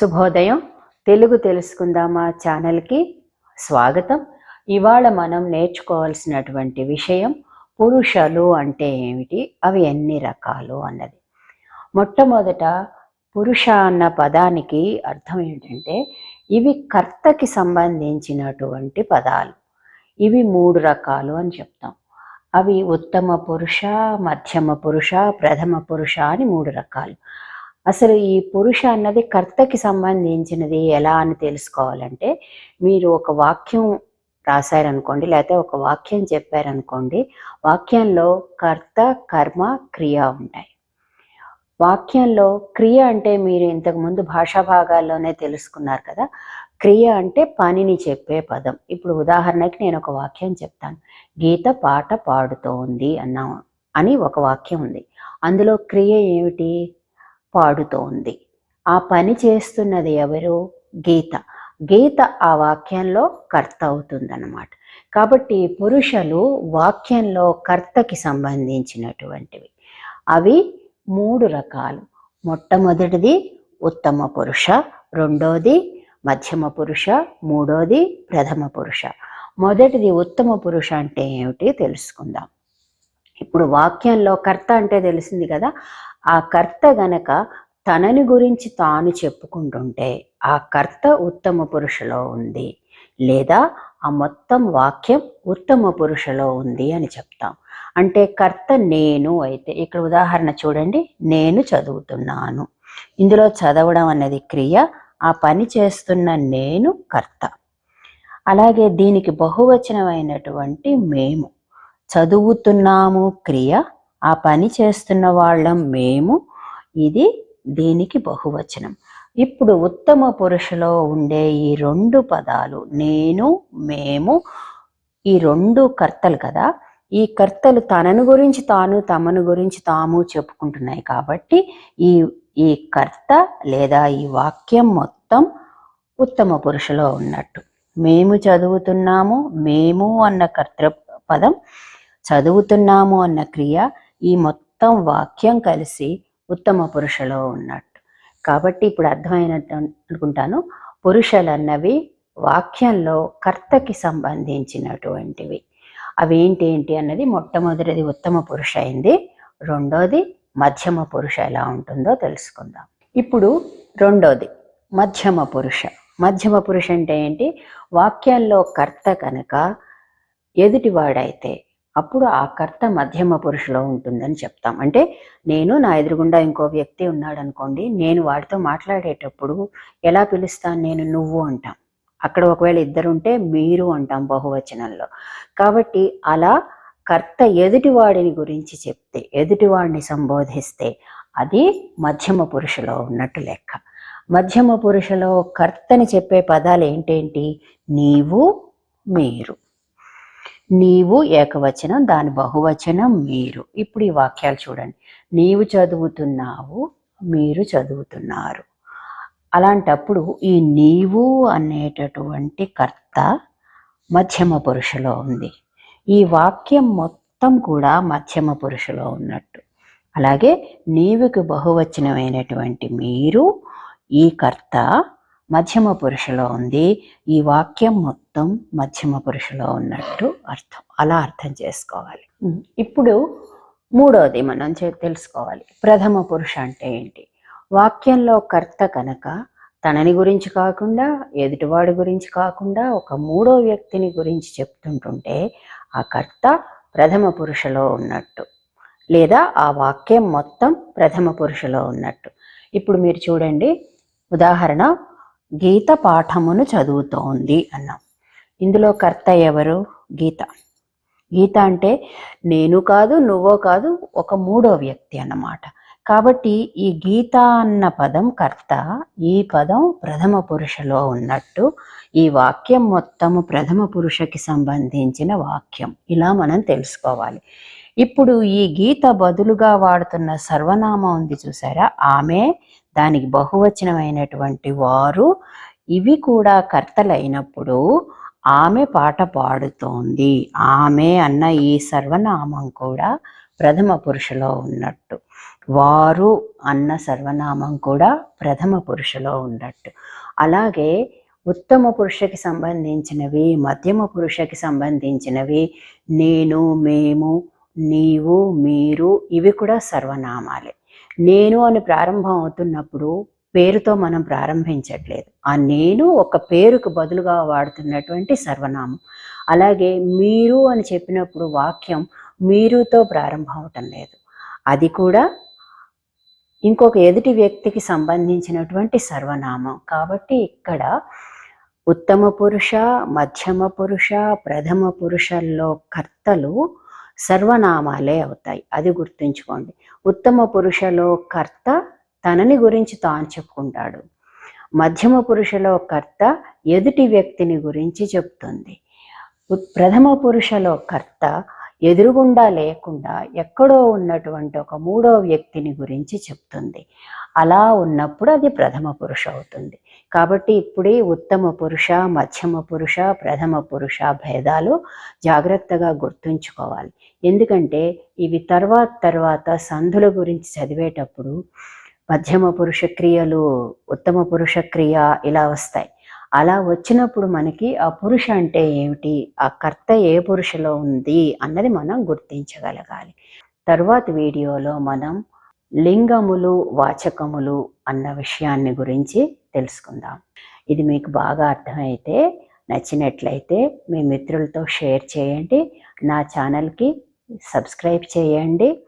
శుభోదయం. తెలుగు తెలుసుకుందామా ఛానల్కి స్వాగతం. ఇవాళ మనం నేర్చుకోవాల్సినటువంటి విషయం పురుషులు అంటే ఏమిటి? అవి ఎన్ని రకాలు అన్నది. మొట్టమొదట పురుష అన్న పదానికి అర్థం ఏంటంటే ఇవి కర్తకి సంబంధించినటువంటి పదాలు. ఇవి మూడు రకాలు అని చెప్తాం. అవి ఉత్తమ పురుష మధ్యమ పురుష ప్రథమ పురుష అని మూడు రకాలు. అసలు ఈ పురుష అన్నది కర్తకి సంబంధించినది ఎలా అని తెలుసుకోవాలంటే మీరు ఒక వాక్యం రాశారనుకోండి లేకపోతే ఒక వాక్యం చెప్పారనుకోండి వాక్యంలో కర్త కర్మ క్రియ ఉంటాయి. వాక్యంలో క్రియ అంటే మీరు ఇంతకుముందు భాషా భాగాల్లోనే తెలుసుకున్నారు కదా క్రియ అంటే పనిని చెప్పే పదం. ఇప్పుడు ఉదాహరణకి నేను ఒక వాక్యం చెప్తాను. గీత పాట పాడుతోంది అన్నా అని ఒక వాక్యం ఉంది. అందులో క్రియ ఏమిటి? పాడుతోంది. ఆ పని చేస్తున్నది ఎవరు? గీత. గీత ఆ వాక్యంలో కర్త అవుతుందన్నమాట. కాబట్టి పురుషులు వాక్యంలో కర్తకి సంబంధించినటువంటివి. అవి మూడు రకాలు. మొట్టమొదటిది ఉత్తమ పురుష రెండోది మధ్యమ పురుష మూడోది ప్రథమ పురుష. మొదటిది ఉత్తమ పురుష అంటే ఏమిటి తెలుసుకుందాం. ఇప్పుడు వాక్యంలో కర్త అంటే తెలిసింది కదా. ఆ కర్త గనక తనని గురించి తాను చెప్పుకుంటుంటే ఆ కర్త ఉత్తమ పురుషులో ఉంది. లేదా ఆ మొత్తం వాక్యం ఉత్తమ పురుషులో ఉంది అని చెప్తాం. అంటే కర్త నేను అయితే ఇక్కడ ఉదాహరణ చూడండి. నేను చదువుతున్నాను. ఇందులో చదవడం అనేది క్రియ ఆ పని చేస్తున్న నేను కర్త. అలాగే దీనికి బహువచనమైనటువంటి మేము. చదువుతున్నాము క్రియ ఆ పని చేస్తున్న వాళ్ళం మేము. ఇది దీనికి బహువచనం. ఇప్పుడు ఉత్తమ పురుషులో ఉండే ఈ రెండు పదాలు నేను మేము ఈ రెండు కర్తలు కదా? ఈ కర్తలు తనను గురించి తాను తమను గురించి తాము చెప్పుకుంటున్నాయి కాబట్టి ఈ ఈ కర్త లేదా ఈ వాక్యం మొత్తం ఉత్తమ పురుషులో ఉన్నట్టు. మేము చదువుతున్నాము మేము అన్న కర్త పదం చదువుతున్నాము అన్న క్రియ ఈ మొత్తం వాక్యం కలిసి ఉత్తమ పురుషులో ఉన్నట్టు. కాబట్టి ఇప్పుడు అర్థమైనట్టు అనుకుంటాను. పురుషులు అన్నవి వాక్యంలో కర్తకి సంబంధించినటువంటివి. అవి ఏంటి ఏంటి అన్నది మొట్టమొదటిది ఉత్తమ పురుష అయింది. రెండోది మధ్యమ పురుష ఎలా ఉంటుందో తెలుసుకుందాం. ఇప్పుడు రెండోది మధ్యమ పురుష. మధ్యమ పురుష అంటే ఏంటి? వాక్యంలో కర్త కనుక ఎదుటివాడైతే అప్పుడు ఆ కర్త మధ్యమ పురుషులో ఉంటుందని చెప్తాం. అంటే నేను నా ఎదురుగుండా ఇంకో వ్యక్తి ఉన్నాడు అనుకోండి నేను వాడితో మాట్లాడేటప్పుడు ఎలా పిలుస్తాను నేను నువ్వు అంటాం. అక్కడ ఒకవేళ ఇద్దరు ఉంటే మీరు అంటాం బహువచనంలో. కాబట్టి అలా కర్త ఎదుటివాడిని గురించి చెప్తే ఎదుటివాడిని సంబోధిస్తే అది మధ్యమ పురుషులో ఉన్నట్టు లెక్క. మధ్యమ పురుషులో కర్తని చెప్పే పదాలు ఏంటేంటి? నీవు మీరు. నీవు ఏకవచనం దాని బహువచనం మీరు. ఇప్పుడు ఈ వాక్యాలు చూడండి. నీవు చదువుతున్నావు మీరు చదువుతున్నారు. అలాంటప్పుడు ఈ నీవు అనేటటువంటి కర్త మధ్యమ పురుషులో ఉంది. ఈ వాక్యం మొత్తం కూడా మధ్యమ పురుషులో ఉన్నట్టు. అలాగే నీవుకి బహువచనమైనటువంటి మీరు ఈ కర్త మధ్యమ పురుషులో ఉంది. ఈ వాక్యం మొత్తం మధ్యమ పురుషులో ఉన్నట్టు అర్థం. అలా అర్థం చేసుకోవాలి. ఇప్పుడు మూడవది మనం తెలుసుకోవాలి. ప్రథమ పురుష అంటే ఏంటి? వాక్యంలో కర్త కనుక తనని గురించి కాకుండా ఎదుటివాడి గురించి కాకుండా ఒక మూడో వ్యక్తిని గురించి చెప్తుంటుంటే ఆ కర్త ప్రథమ పురుషులో ఉన్నట్టు. లేదా ఆ వాక్యం మొత్తం ప్రథమ పురుషులో ఉన్నట్టు. ఇప్పుడు మీరు చూడండి. ఉదాహరణ గీత పాఠమును చదువుతోంది అన్నాం. ఇందులో కర్త ఎవరు? గీత. గీత అంటే నేను కాదు నువ్వో కాదు ఒక మూడో వ్యక్తి అన్నమాట. కాబట్టి ఈ గీత అన్న పదం కర్త ఈ పదం ప్రథమ పురుషలో ఉన్నట్టు ఈ వాక్యం మొత్తము ప్రథమ పురుషకి సంబంధించిన వాక్యం. ఇలా మనం తెలుసుకోవాలి. ఇప్పుడు ఈ గీత బదులుగా వాడుతున్న సర్వనామం ఉంది చూసారా? ఆమె దానికి బహువచనమైనటువంటి వారు ఇవి కూడా కర్తలైనప్పుడు ఆమె పాట పాడుతోంది. ఆమె అన్న ఈ సర్వనామం కూడా ప్రథమ పురుషులో ఉన్నట్టు. వారు అన్న సర్వనామం కూడా ప్రథమ పురుషులో ఉన్నట్టు. అలాగే ఉత్తమ పురుషకి సంబంధించినవి మధ్యమ పురుషకి సంబంధించినవి నేను మేము నీవు మీరు ఇవి కూడా సర్వనామాలే. నేను అని ప్రారంభం అవుతున్నప్పుడు పేరుతో మనం ప్రారంభించట్లేదు. ఆ నేను ఒక పేరుకు బదులుగా వాడుతున్నటువంటి సర్వనామం. అలాగే మీరు అని చెప్పినప్పుడు వాక్యం మీరుతో ప్రారంభం అవటం లేదు. అది కూడా ఇంకొక ఎదుటి వ్యక్తికి సంబంధించినటువంటి సర్వనామం. కాబట్టి ఇక్కడ ఉత్తమ పురుష మధ్యమ పురుష ప్రథమ పురుషల్లో కర్తలు సర్వనామాలే అవుతాయి. అది గుర్తుంచుకోండి. ఉత్తమ పురుషలో కర్త తనని గురించి తాను చెప్పుకుంటాడు. మధ్యమ పురుషలో కర్త ఎదుటి వ్యక్తిని గురించి చెప్తుంది. ప్రథమ పురుషలో కర్త ఎదురుగుండా లేకుండా ఎక్కడో ఉన్నటువంటి ఒక మూడో వ్యక్తిని గురించి చెప్తుంది. అలా ఉన్నప్పుడు అది ప్రథమ పురుష అవుతుంది. కాబట్టి ఇప్పుడే ఉత్తమ పురుష మధ్యమ పురుష ప్రథమ పురుష భేదాలు జాగ్రత్తగా గుర్తుంచుకోవాలి. ఎందుకంటే ఇవి తర్వాత తర్వాత సంధుల గురించి చదివేటప్పుడు మధ్యమ పురుష క్రియలు ఉత్తమ పురుష క్రియ ఇలా వస్తాయి. అలా వచ్చినప్పుడు మనకి ఆ పురుష అంటే ఏమిటి ఆ కర్త ఏ పురుషలో ఉంది అన్నది మనం గుర్తించగలగాలి. తర్వాత వీడియోలో మనం లింగములు వాచకములు అన్న విషయాన్ని గురించి తెలుసుకుందాం. ఇది మీకు బాగా అర్థమైతే నచ్చినట్లయితే మీ మిత్రులతో షేర్ చేయండి. నా ఛానల్కి సబ్స్క్రైబ్ చేయండి.